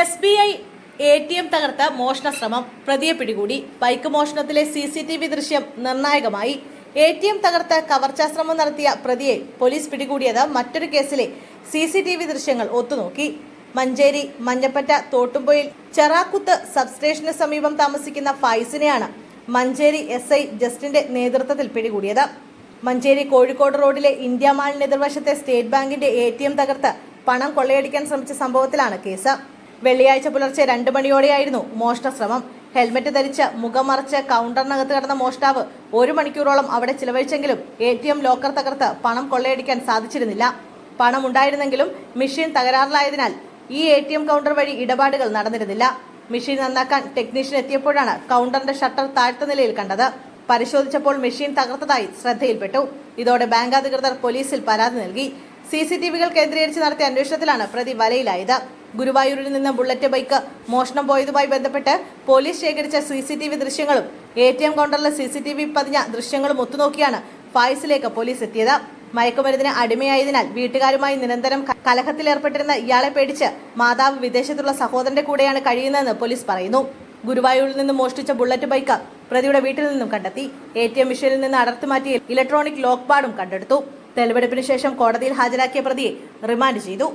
S B I A T M തകർത്ത മോഷണ ശ്രമം പ്രതിയെ പിടികൂടി. ബൈക്ക് മോഷണത്തിലെ സി സി ടി വി ദൃശ്യം നിർണായകമായി. എ ടി എം തകർത്ത് കവർച്ചാശ്രമം നടത്തിയ പ്രതിയെ പോലീസ് പിടികൂടിയത് മറ്റൊരു കേസിലെ സി സി ടി വി ദൃശ്യങ്ങൾ ഒത്തുനോക്കി. മഞ്ചേരി മഞ്ഞപ്പറ്റ തോട്ടുംപൊയിൽ ചെറാക്കുത്ത് സബ്സ്റ്റേഷന് സമീപം താമസിക്കുന്ന ഫൈസിനെയാണ് മഞ്ചേരി എസ് ഐ ജസ്റ്റിന്റെ നേതൃത്വത്തിൽ പിടികൂടിയത്. മഞ്ചേരി കോഴിക്കോട് റോഡിലെ ഇന്ത്യ മാളിന് എതിർവശത്തെ സ്റ്റേറ്റ് ബാങ്കിന്റെ എ ടി എം തകർത്ത് പണം കൊള്ളയടിക്കാൻ ശ്രമിച്ച സംഭവത്തിലാണ് കേസ്. വെള്ളിയാഴ്ച പുലർച്ചെ രണ്ട് മണിയോടെയായിരുന്നു മോഷണ ശ്രമം ഹെൽമറ്റ് ധരിച്ച് മുഖം മറച്ച് കൗണ്ടറിനകത്ത് കടന്ന മോഷ്ടാവ് ഒരു മണിക്കൂറോളം അവിടെ ചിലവഴിച്ചെങ്കിലും എ ടി എം ലോക്കർ തകർത്ത് പണം കൊള്ളയടിക്കാൻ സാധിച്ചിരുന്നില്ല. പണം ഉണ്ടായിരുന്നെങ്കിലും മെഷീൻ തകരാറിലായതിനാൽ ഈ എ ടി എം കൗണ്ടർ വഴി ഇടപാടുകൾ നടന്നിരുന്നില്ല. മെഷീൻ നന്നാക്കാൻ ടെക്നീഷ്യൻ എത്തിയപ്പോഴാണ് കൗണ്ടറിന്റെ ഷട്ടർ താഴ്ത്ത നിലയിൽ കണ്ടത്. പരിശോധിച്ചപ്പോൾ മെഷീൻ തകർത്തതായി ശ്രദ്ധയിൽപ്പെട്ടു. ഇതോടെ ബാങ്ക് അധികൃതർ പോലീസിൽ പരാതി നൽകി. സി സി ടി വികൾ കേന്ദ്രീകരിച്ച് നടത്തിയ അന്വേഷണത്തിലാണ് പ്രതി വലയിലായത്. ഗുരുവായൂരിൽ നിന്ന് ബുള്ളറ്റ് ബൈക്ക് മോഷണം പോയതുമായി ബന്ധപ്പെട്ട് പോലീസ് ശേഖരിച്ച സി സി ടി വി ദൃശ്യങ്ങളും എ ടി എം കൗണ്ടറിലെ സി സി ടി വി പതിഞ്ഞ ദൃശ്യങ്ങളും ഒത്തുനോക്കിയാണ് ഫായ്സിലേക്ക് പോലീസ് എത്തിയത്. മയക്കുമരുന്നിന് അടിമയായതിനാൽ വീട്ടുകാരുമായി നിരന്തരം കലഹത്തിലേർപ്പെട്ടിരുന്ന ഇയാളെ പേടിച്ച് മാതാവ് വിദേശത്തുള്ള സഹോദരന്റെ കൂടെയാണ് കഴിയുന്നതെന്ന് പോലീസ് പറയുന്നു. ഗുരുവായൂരിൽ നിന്ന് മോഷ്ടിച്ച ബുള്ളറ്റ് ബൈക്ക് പ്രതിയുടെ വീട്ടിൽ നിന്നും കണ്ടെത്തി. എ ടി എം മെഷീനിൽ നിന്ന് അടർത്തി മാറ്റിയ ഇലക്ട്രോണിക് ലോക്ക്പാഡും കണ്ടെടുത്തു. തെളിവെടുപ്പിന് ശേഷം കോടതിയിൽ ഹാജരാക്കിയ പ്രതിയെ റിമാൻഡ് ചെയ്തു.